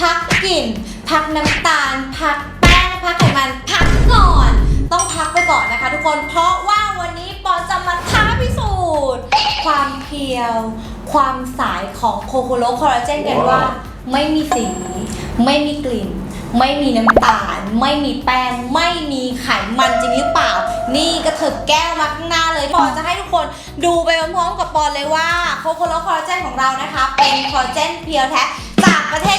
พักน้ำตาล พักแป้ง พักไขมัน พักก่อน ต้องพักไปก่อนนะคะ ทุกคน เพราะว่าวันนี้ปอนจะมาท้าพิสูจน์ ความเพียว ความใสายของโคโคโลคอลลาเจนกันว่า ไม่มีสี ไม่มีกลิ่นไม่มีน้ำตาล ไม่มีแป้ง ไม่มีไขมันจริงหรือเปล่า นี่กระเถิบแก้วมาข้างหน้าเลยปอนจะให้ทุกคนดูไปพร้อมๆกับปอนเลยว่าโคโคโลคอลลาเจนของเรานะคะ เป็นคอลลาเจนเพียวแท้จากประเทศ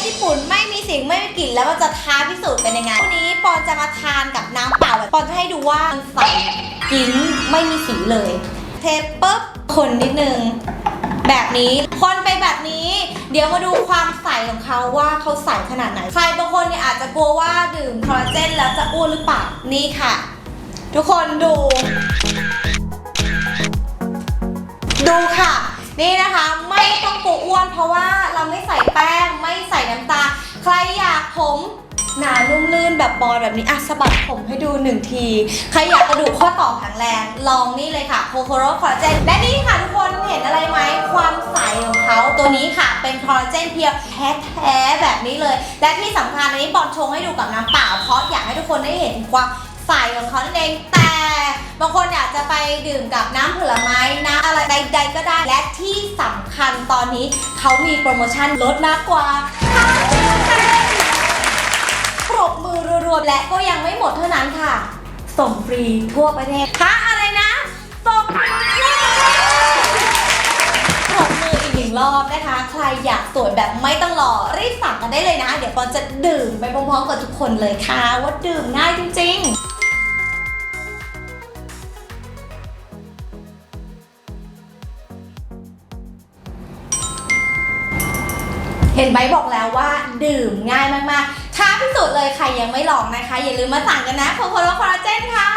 กลิ่นแล้วมันจะท้าพิสูจน์เป็นยังไงวันนี้ปอนจะมาทานกับน้ำเปล่าแบบปอนจะให้ดูว่ามันใสกิ้งไม่มีสีเลย เทปปุ๊บคนนิดนึง แบบนี้คนไปแบบนี้ เดี๋ยวมาดูความใสของเขาว่าเขาใสขนาดไหน ใครบางคนเนี่ยอาจจะกลัวว่าดื่มคอลลาเจนแล้วจะอ้วนหรือเปล่านี่ค่ะ ทุกคนดู ดูค่ะนี่นะคะไม่ต้องกลัวอ้วนเพราะว่าเราไม่ใส่แป้งไม่ใส่น้ำตาลใคร ผมหนานุ่มลื่นแบบบอลแบบนี้อะสะบัดผมให้ดูหนึ่งที ใครอยากกระดูกข้อต่อแข็งแรง ลองนี่เลยค่ะโคโคโรคอลลาเจนและนี่ค่ะทุกคนเห็นอะไรไหมความใสของเขาตัวนี้ค่ะเป็นคอลลาเจนเพียวแท้ๆแบบนี้เลย และที่สำคัญอันนี้บอลชงให้ดูกับน้ำเปล่าเพราะอยากให้ทุกคนได้เห็ถึงความใสของเขานั่นเองแต่บางคนอยากจะไปดื่มกับน้ำผลไม้น้ำอะไรใดๆก็ได้ และที่สำคัญตอนนี้เขามีโปรโมชั่นลดมากกว่า บมือรัวๆและก็ยังไม่หมดเท่านั้นค่ะ ส่งฟรีทั่วประเทศฮะอะไรนะ ส่งฟรีทั่วประเทศปรบมืออีกหนึ่งรอบนะคะ ใครอยากสวยแบบไม่ต้องรอรีบสั่งกันได้เลยนะ เดี๋ยวปอนจะดื่มไปพร้อมๆกับทุกคนเลยค่ะ ว่าดื่มง่ายจริงๆเห็นไหมบอกแล้วว่าดื่มง่ายมากๆ ท้าพิสูจน์เลยใครยังไม่ลองนะคะ อย่าลืมมาสั่งกันนะโคโคโลคอลลาเจนค่ะ